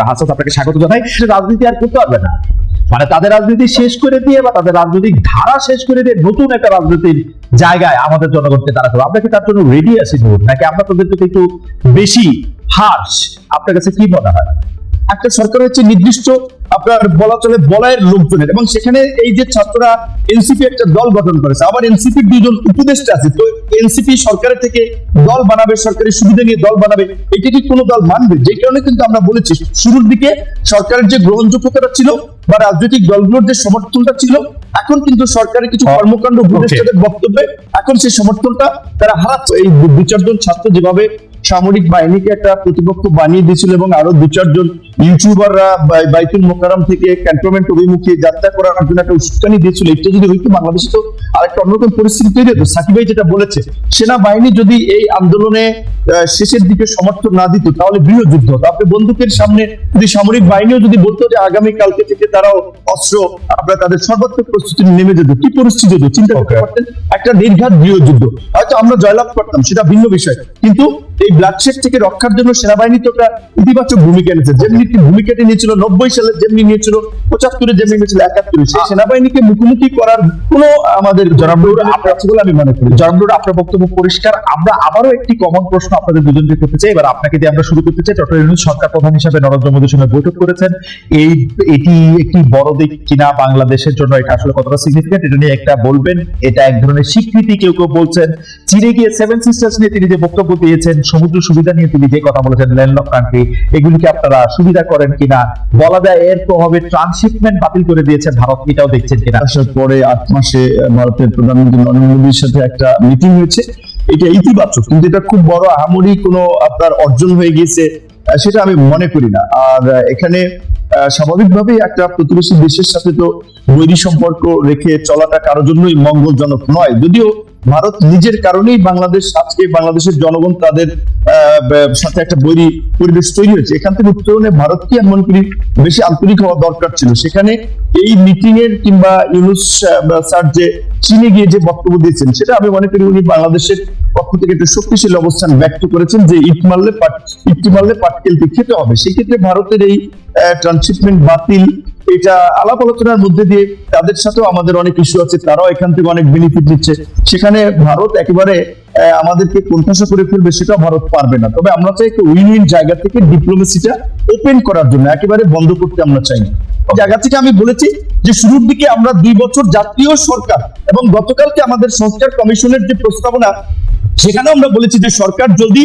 আপনাকে স্বাগত জানাই। রাজনীতি আর করতে পারবে না। মানে তাদের রাজনীতি শেষ করে দিয়ে বা তাদের রাজনৈতিক ধারা শেষ করে দিয়ে নতুন একটা রাজনীতির জায়গায় আমাদের জনগণকে দাঁড়াতে হবে। আপনাকে তার জন্য রেডি আছি নাকি আমরা তাদের একটু বেশি হার্স আপনার কাছে কি মনে হয়? একটা সরকার হচ্ছে নির্দিষ্ট আপনার বলা চলে বলয়ের লোকজনের। এবং সেখানে এই যে ছাত্ররা এনসিপি একটা দল গঠন করেছে। আবার এনসিপি দুজন উপদেষ্টা আছে। তো এনসিপি সরকারের থেকে দল বানাবে সরকারি সুবিধা নিয়ে দল বানাবে এটা কি কোনো দল মানবে? যে কারণে কিন্তু আমরা বলেছি শুরুর দিকে সরকারের যে গ্রহণযোগ্যতাটা ছিল বা রাজনৈতিক দলগুলোর যে সমর্থনটা ছিল এখন কিন্তু সরকারের কিছু কর্মকাণ্ড উপদেষ্টাদের বক্তব্যে এখন সেই সমর্থনটা তারা হারাচ্ছে। এই দু দু চারজন ছাত্র যেভাবে সামরিক বাহিনীকে একটা প্রতিপক্ষ বানিয়ে দিয়েছিল এবং আরও দু চারজন ইউটিউবাররা বাইতুল মোকারম থেকে ক্যান্টনমেন্ট অভিমুখে যাত্রা করার জন্য একটা উস্কানি দিয়েছিল। এটা যদি হইতো বাংলাদেশে তো আরেকটা অন্যরকম পরিস্থিতি তৈরি হতো। সাকিব ভাই যেটা বলেছে সেনাবাহিনী যদি এই আন্দোলনে শেষের দিকে সমর্থন না দিত তাহলে গৃহযুদ্ধ হতো। আপনি বন্দুকের সামনে যদি সামরিক বাহিনীও যদি বলতো যে আগামী কালকে থেকে তারাও অস্ত্র আমরা তাদের সর্বাত্মক প্রস্তুতি নেমে যেত কি পরিস্থিতি হতো? চিন্তা করতে পারতেন? একটা নির্ঘাত গৃহযুদ্ধ হয়তো আমরা জয়লাভ করতাম সেটা ভিন্ন বিষয়। কিন্তু এই ব্লাডশেড থেকে রক্ষার জন্য সেনাবাহিনী তো একটা ইতিবাচক ভূমিকা নিয়েছে যেমনি একটি ভূমিকাটি নিয়েছিল নব্বই সালে যেমনি নিয়েছিল পঁচাত্তরে যেমনি নিয়েছিল একাত্তরে। সেই সেনাবাহিনীকে মুখোমুখি করার কোনো আমাদের জনপ্রিয় আছে বলে আমি মনে করি। জনগণ আপনার বক্তব্য পরিষ্কার। আমরা আবারও একটি কমন প্রশ্ন আপনাদের দুজনকে করতে চাই। এবার আপনাকে দিয়ে আমরা শুরু করতে চাই। ইউনুস সরকার প্রধান হিসাবে নরেন্দ্র মোদীর সঙ্গে বৈঠক করেছেন। এই এটি একটি বড় দিক কিনা বাংলাদেশের জন্য এটা আসলে কতটা সিগনিফিকেন্ট এটা নিয়ে একটা বলবেন। এটা এক ধরনের স্বীকৃতি কেউ কেউ বলছেন। চীনে গিয়ে সেভেন সিস্টার্স নিয়ে তিনি যে বক্তব্য দিয়েছেন সমুদ্র সুবিধা নিয়ে তিনি যে কথা বলেছেন ল্যান্ডলক কান্ট্রি এগুলিকে আপনারা সুবিধা করেন কিনা? বলা যায় এর প্রভাবে ট্রান্সশিপমেন্ট বাতিল করে দিয়েছে ভারত, এটাও দেখছেন কিনা? আসার পরে আট মাসে ভারতের প্রধানমন্ত্রী নরেন্দ্র মোদীর সাথে একটা মিটিং হয়েছে। এটা ইতিবাচক, কিন্তু এটা খুব বড় আহামরি কোনো আপনার অর্জন হয়ে গিয়েছে সেটা আমি মনে করি না। আর এখানে স্বাভাবিকভাবেই একটা প্রতিবেশী দেশের সাথে তো বৈরী সম্পর্ক রেখে চলাটা কারোর জন্যই মঙ্গলজনক নয়। যদিও ভারত নিজের কারণেই বাংলাদেশ, আজকে বাংলাদেশের জনগণ তাদের সাথে একটা বৈরী পরিবেশ তৈরি হয়েছে। এখান থেকে উত্তরণে ভারতকে আমি মনে করি বেশি আন্তরিক হওয়া দরকার ছিল। সেখানে এই মিটিং এর কিংবা ইউনুস স্যার যে চীনে গিয়ে যে বক্তব্য দিয়েছেন, সেটা আমি মনে করি উনি বাংলাদেশের পক্ষ থেকে একটা শক্তিশালী অবস্থান ব্যক্ত করেছেন যে ইট মারলে ইট মারলে পাটকেলতে খেতে হবে। সেক্ষেত্রে ভারতের এই ট্রান্সশিপমেন্ট বাতিল এটা আলাপ আলোচনার মধ্যে দিয়ে তাদের সাথেও আমাদের অনেক ইস্যু আছে, তারাও এখান থেকে অনেক বেনিফিট নিচ্ছে। সেখানে ভারত একেবারে আমাদেরকে কোণঠাসা করে ফেলবে সেটাও ভারত পারবে না। তবে আমরা চাই একটা উইন উইন জায়গা থেকে ডিপ্লোমেসিটা ওপেন করার জন্য, একেবারে বন্ধ করতে আমরা চাই জায়গা থেকে আমি বলেছি যে শুরুর দিকে আমরা দুই বছর জাতীয় সরকার এবং গতকালকে আমাদের সংস্কার কমিশনের যে প্রস্তাবনা সেখানে আমরা বলেছি যে সরকার যদি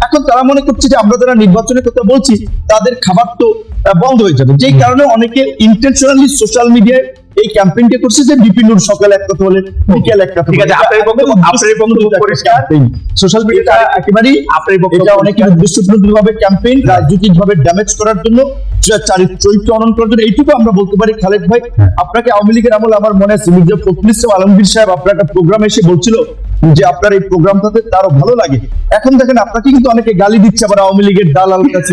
এখন তারা মনে করছে যে আমরা যারা নির্বাচনের কথা বলছি তাদের খাবার তো বন্ধ হয়ে যাবে। যেই কারণে অনেকে ইন্টেনশনালি সোশ্যাল মিডিয়ায় এই ক্যাম্পেইনটা করছে যে বিপিনুর সকালে এক কথা বলে বিকেল এক কথা ঠিক আছে, আপনার বক্তব্য- আপনার বক্তব্য পরিষ্কার। সোশ্যাল মিডিয়াটা একেবারেই আপনার এই বক্তব্য এটা অনেকের উদ্দেশ্যপ্রণোদিত ক্যাম্পেইন রাজনৈতিক ভাবে ড্যামেজ করার জন্য চরিত্র অনন করার জন্য এইটুকু আমরা বলতে পারি। খালেদ ভাই আপনাকে আওয়ামী লীগের আমল আমার মনে আছে। মির্জা ফখরুল ইসলাম আলমগীর সাহেব আপনার একটা প্রোগ্রাম এসে বলছিল যে আপনার এই প্রোগ্রামটাতে তারও ভালো লাগে। এখন দেখেন আপনাকে কিন্তু অনেকে গালি দিচ্ছে আবার আওয়ামী লীগের দালাল কাছে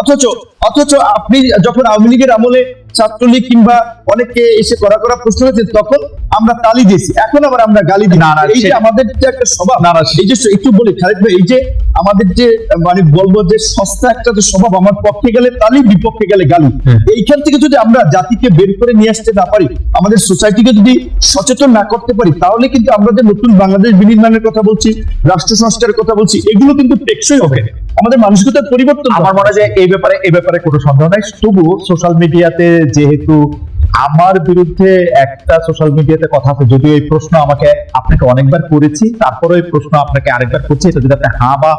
অথচ অথচ আপনি যখন আওয়ামী লীগের আমলে ছাত্রলীগ কিংবা অনেকে এসে করা করা প্রশ্ন হয়েছে তখন আমরা তালি দিয়েছি। এখন আবার আমরা গালি দিই না, এই যে আমাদের যে একটা স্বভাব না, না, এই যে একটু বলি খালেদ ভাই এই যে আমাদের যে মানে বলব যে সস্তা একটা যে স্বভাব আমার পক্ষে গেলে তালি বিপক্ষে গেলে গালি। হ্যাঁ। এইখান থেকে যদি আমরা জাতিকে বের করে নিয়ে আসতে না পারি আমাদের সোসাইটিকে যদি সচেতন না করতে পারি তাহলে কিন্তু আমরা যে নতুন বাংলাদেশ বিনির্মাণের কথা বলছি রাষ্ট্র সংস্কারের কথা বলছি এগুলো কিন্তু টেকসই হবে আমাদের মানসিকতার পরিবর্তন আমার মনে হয় এই ব্যাপারে এই ব্যাপারে কোনো সন্দেহ নাই। তবুও সোশ্যাল মিডিয়াতে যেহেতু আমার বিরুদ্ধে একটা সোশ্যাল মিডিয়াতে কথা আছে যদিও এই প্রশ্ন আমাকে আপনাকে অনেকবার করেছি তারপরে এই প্রশ্ন আপনাকে আরেকবার করছি এটা যদি আপনি হ্যাঁ বা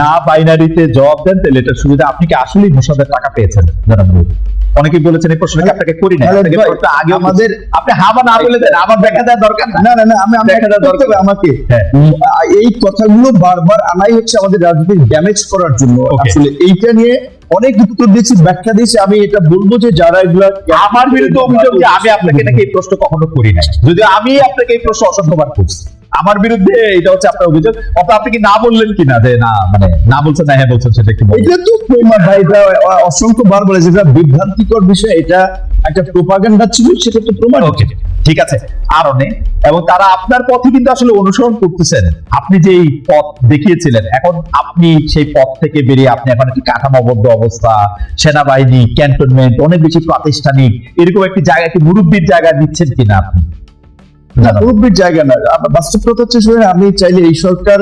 না বাইনারিতে জবাব দেন তাহলে এটার সুবিধা আপনি কি আসলেই মোসাদের টাকা পেয়েছেন? জানাব। অনেকেই বলেছেন এই প্রশ্নটা আপনাকে করি না আগে আমাদের আপনি হ্যাঁ বা না বলে দেন আমার দেখা দেওয়ার দরকার না। না না আমি দেখা একটা দরকার। আমাকে। হ্যাঁ। এই কথাগুলো বারবার আনাই হচ্ছে আমাদের রাজনীতির ড্যামেজ করার জন্য। আসলে এইটা নিয়ে অনেক উত্তর দিয়েছি, ব্যাখ্যা দিয়েছি, আমি এটা বলব যে যারা এগুলো আমার বিরুদ্ধে অভিযোগ যে আমি আপনাকে নাকি এই প্রশ্ন কখনো করি নাই। যদিও আমি আপনাকে এই প্রশ্ন অসংখ্যবার করছি। আমার বিরুদ্ধে এটা হচ্ছে আপনার অভিযোগ। অত আপনি কি না বললেন কিনা? যে না মানে না বলছেন না হ্যাঁ বলছেন সেটা একটু এটা তো প্রমাণ ভাই এটা অসংখ্য বার বলে যেটা বিভ্রান্তিকর বিষয় এটা একটা প্রোপাগান্ডা ছিল সেটা তো প্রমাণ। ওকে ঠিক আছে। আর অনেক এবং তারা আপনার পথে কিন্তু আসলে অনুসরণ করতেছেন। আপনি যে এই পথ দেখিয়েছিলেন এখন আপনি সেই পথ থেকে বেরিয়ে আপনি এখন একটি কাঠামোবদ্ধ অবস্থা সেনাবাহিনী ক্যান্টনমেন্ট অনেক বেশি প্রাতিষ্ঠানিক এরকম একটি জায়গা একটি মুরব্বীর জায়গা দিচ্ছেন কিনা আপনি? না জায়গা না। আবার বাস্তব কথা হচ্ছে আমি চাইলে এই সরকার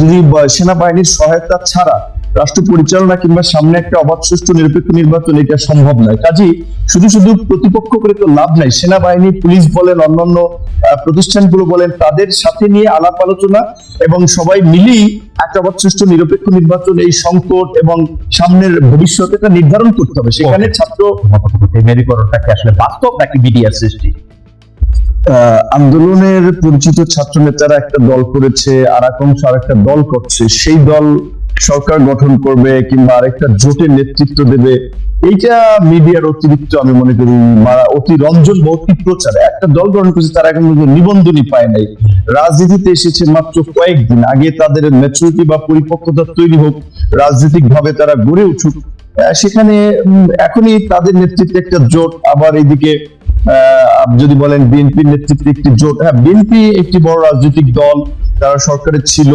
যদি সেনাবাহিনীর সহায়তা ছাড়া রাষ্ট্র পরিচালনা কিংবা সামনে একটা অবাধ সুষ্ঠু নিরপেক্ষ নির্বাচন, এটা সম্ভব নয়। কাজেই শুধু শুধু প্রতিপক্ষ করে তো লাভ নাই। সেনাবাহিনী, পুলিশ বলেন, অন্যান্য প্রতিষ্ঠানগুলো বলেন, তাদের সাথে নিয়ে আলাপ আলোচনা এবং সবাই মিলেই একটা অবাধ সুষ্ঠু নিরপেক্ষ নির্বাচন, এই সংকট এবং সামনের ভবিষ্যৎ এটা নির্ধারণ করতে হবে। সেখানে. ছাত্র মেরুকরণটাকে আসলে বাস্তব নাকি মিডিয়া সৃষ্টি? আন্দোলনের পরিচিত ছাত্র নেতারা একটা দল করেছে, আর এক আর একটা দল করছে। সেই দল সরকার গঠন করবে কিংবা আরেকটা জোটের নেতৃত্ব দেবে, এইটা মিডিয়ার অতিরিক্ত আমি মনে করি অতি রঞ্জন অতি প্রচার। একটা দল গঠন করেছে, তারা এখন নিবন্ধনই পায় নাই। রাজনীতিতে এসেছে মাত্র কয়েকদিন। আগে তাদের ম্যাচুরিটি বা পরিপক্কতা তৈরি হোক রাজনৈতিক ভাবে তারা গড়ে উঠুক সেখানে এখনই তাদের নেতৃত্বে একটা জোট আবার এইদিকে আহ, যদি বলেন বিএনপির নেতৃত্বে একটি জোট। হ্যাঁ বিএনপি একটি বড় রাজনৈতিক দল তারা সরকারে ছিল।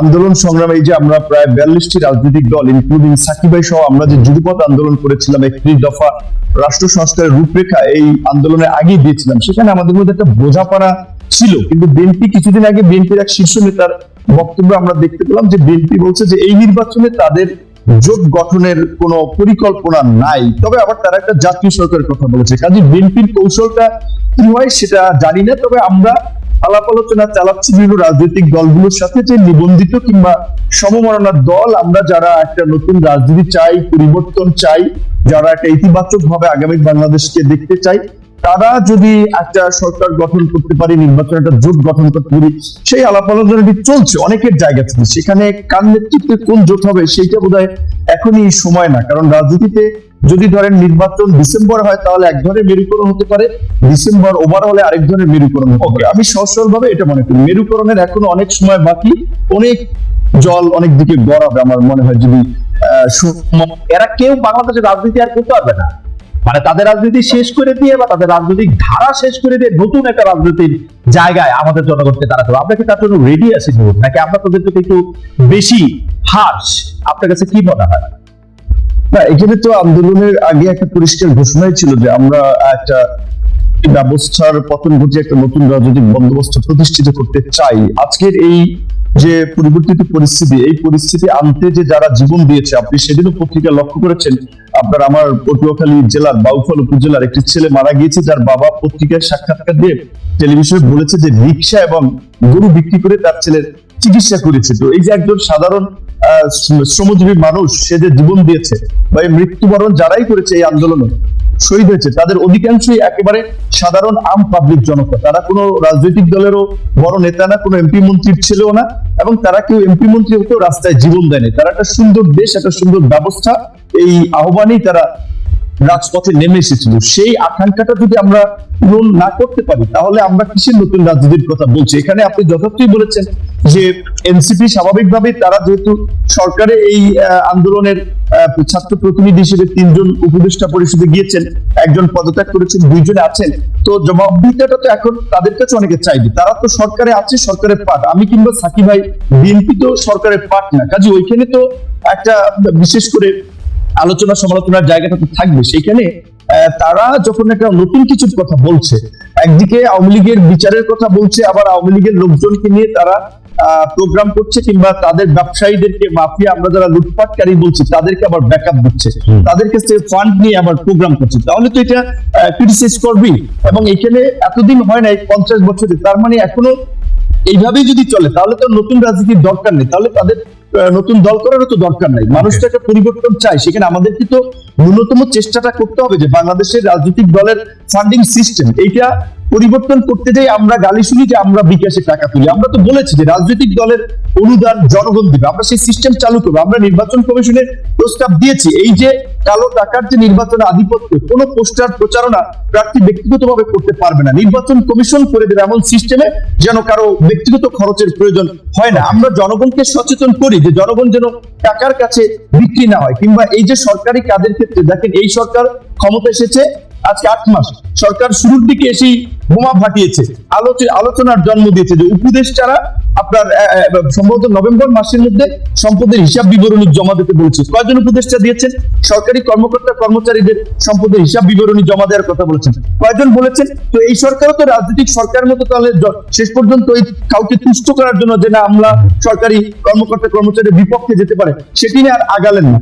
আন্দোলন সংগ্রামে যে আমরা প্রায় বিয়াল্লিশটি রাজনৈতিক দল ইনক্লুডিং সাকিব ভাই সহ আমরা যে যুগপথ আন্দোলন করেছিলাম একত্রিশ দফা রাষ্ট্র সংস্কারের রূপরেখা এই আন্দোলনের আগেই দিয়েছিলাম। সেখানে আমাদের মধ্যে একটা বোঝাপড়া ছিল। কিন্তু বিএনপি কিছুদিন আগে বিএনপির এক শীর্ষ নেতার বক্তব্য আমরা দেখতে পেলাম যে বিএনপি বলছে যে এই নির্বাচনে তাদের জোট গঠনের কোনো পরিকল্পনা নাই। তবে আবার তারা একটা জাতীয় সরকারের কথা বলেছে। কাজে বিএনপির কৌশলটা কি হয় সেটা জানি না, তবে আমরা আলাপ আলোচনা চালাচ্ছি বিভিন্ন রাজনৈতিক দলগুলোর সাথে যে নিবন্ধিত কিংবা সমমরণার দল। আমরা যারা একটা নতুন রাজনীতি চাই, পরিবর্তন চাই, যারা একটা ইতিবাচক ভাবে আগামী বাংলাদেশকে দেখতে চাই তারা যদি একটা সরকার গঠন করতে পারি, নির্বাচন একটা জোট গঠন করতে পারি, সেই আলাপ আলোচনাটি চলছে, অনেকের জায়গা থেকে সেখানে কার নেতৃত্বে কোন জোট হবে সেইটা বোধ হয় এখনই সময় না। কারণ রাজনীতিতে যদি ধরেন নির্বাচন ডিসেম্বর হয়, তাহলে এক ধরনের মেরুকরণ হতে পারে, ডিসেম্বর ওভার হলে আরেক ধরনের মেরুকরণ হতে পারে। আমি সহজ ভাবে এটা মনে করি, মেরুকরণের এখনও অনেক সময় বাকি, অনেক জল অনেক দিকে গড়াবে আমার মনে হয় যদি এরা কেউ বাংলাদেশের রাজনীতি আর করতে পারবে না। মানে তাদের রাজনীতি শেষ করে দিয়ে বা তাদের রাজনৈতিক ধারা শেষ করে দিয়ে নতুন একটা রাজনীতির জায়গায় আমাদের জনগণকে দাঁড়াতে হবে আমরা কি তার জন্য রেডি আছি? নাকি আমরা তাদের প্রতি একটু বেশি হার্স আপনার কাছে কি মনে হয় না, এখানে তো আন্দোলনের আগে একটা পরিষ্কার ঘোষণাই ছিল যে আমরা একটা ব্যবস্থার পতন ঘটিয়ে একটা নতুন রাজনৈতিক বন্দোবস্ত প্রতিষ্ঠিত করতে চাই। আজকের এই যে পরিবর্তিত পরিস্থিতি, এই পরিস্থিতি আনতে যে যারা জীবন দিয়েছে, আপনি সেদিনও পত্রিকা লক্ষ্য করেছেন, আপনার আমার পটুয়াখালী জেলার, বাউফল উপজেলার একটি ছেলে মারা গিয়েছে, যার বাবা পত্রিকায় সাক্ষাৎকার দিয়ে টেলিভিশনে বলেছে যে রিক্সা এবং গরু বিক্রি করে তার ছেলের চিকিৎসা করেছে। তো এই যে একজন সাধারণ শ্রমজীবী মানুষ, সে যে জীবন দিয়েছে বা এই মৃত্যুবরণ যারাই করেছে এই আন্দোলনে শহীদ হয়েছে। তাদের অধিকাংশই একেবারে সাধারণ আম পাবলিক জনতা। তারা কোনো রাজনৈতিক দলেরও বড় নেতা না, কোনো এমপি মন্ত্রীর ছেলেও না, এবং তারা কেউ এমপি মন্ত্রী হতেও রাস্তায় জীবন দেয়নি। তারা একটা সুন্দর দেশ, একটা সুন্দর ব্যবস্থা, এই আহ্বানেই তারা রাজপথে নেমে এসেছিল। সেই আকাঙ্ক্ষাটা যদি আমরা পূরণ না করতে পারি, তাহলে আমরা কিসের নতুন রাজনীতির কথা বলছি? এখানে আপনি যথার্থই বলেছেন যে এনসিপি স্বাভাবিকভাবেই তারা যেহেতু সরকারে এই আন্দোলনের ছাত্র প্রতিনিধি হিসেবে তিনজন উপদেষ্টা পরিষদে গিয়েছেন, একজন পদত্যাগ করেছেন, দুইজনে আছেন। তো জবাবদিহিতাটা তো এখন তাদের কাছে অনেকে চাইবে। তারা তো সরকারে আছে, সরকারের পার্ট আমি কিংবা সাকিব ভাই, বিএনপি তো সরকারের পার্ট না। কাজে ওইখানে তো একটা বিশেষ করে আলোচনা সমালোচনার জায়গাটা তো থাকবে। সেখানে তারা যখন একটা নতুন কিছুর কথা বলছে একদিকে আওয়ামী লীগের বিচারের কথা বলছে আবার আওয়ামী লীগের লোকজনকে নিয়ে তারা প্রোগ্রাম করছে কিংবা তাদের ব্যবসায়ীদেরকে মাফিয়া আমরা যারা লুটপাটকারী বলছি তাদেরকে আবার ব্যাকআপ দিচ্ছে। তাদের কাছে ফান্ড নিয়ে আবার প্রোগ্রাম করছে। তাহলে তো এটা ক্রিটিসাইজ করবি এবং এখানে এতদিন হয় না পঞ্চাশ বছরে তার মানে এখনও এইভাবেই যদি চলে তাহলে তো নতুন রাজনীতির দরকার নেই। তাহলে তাদের নতুন দল করারও তো দরকার নাই। মানুষ তো একটা পরিবর্তন চায়। সেখানে আমাদেরকে তো ন্যূনতম চেষ্টাটা করতে হবে যে বাংলাদেশের রাজনৈতিক দলের ফান্ডিং সিস্টেম এইটা পরিবর্তন করতে যাই আমরা গালি শুনি যে আমরা বিকাশে টাকা তুলি। আমরা তো বলেছি যে রাজনৈতিক দলের অনুদান জনগণ দিবে। আমরা সেই সিস্টেম চালু করব। আমরা নির্বাচন কমিশনের প্রস্তাব দিয়েছি। এই যে কালো টাকার যে নির্বাচন আধিপত্য কোন পোস্টার প্রচারণা প্রার্থী ব্যক্তিগতভাবে করতে পারবে না। নির্বাচন কমিশন করে দেবে এমন সিস্টেমে যেন কারও ব্যক্তিগত খরচের প্রয়োজন হয় না। আমরা জনগণকে সচেতন করি। যে জনগণ যেন টাকার কাছে বিক্রি না হয় কিংবা এই যে সরকারি কাজের ক্ষেত্রে দেখেন, এই সরকার ক্ষমতা এসেছে আজকে আট মাস। সরকার শুরুর দিকে এসেই বোমা ফাটিয়েছে। আলোচনা আলোচনার জন্ম দিয়েছে যে উপদেষ্টারা আপনার আহ, আহ, সম্ভবত নভেম্বর মাসের মধ্যে সম্পদের হিসাব বিবরণী জমা দিতে বলেছে। কয়জন উপদেষ্টা দিয়েছেন? সরকারি কর্মকর্তা কর্মচারীদের সম্পদের হিসাব বিবরণী জমা দেওয়ার কথা বলেছেন। কয়জন বলেছেন? তো এই সরকারও তো রাজনৈতিক সরকার মতো তাহলে শেষ পর্যন্ত ওই কাউকে তুষ্ট করার জন্য যে না আমরা সরকারি কর্মকর্তা কর্মচারীর বিপক্ষে যেতে পারে সেটি নিয়ে আর আগালেন না।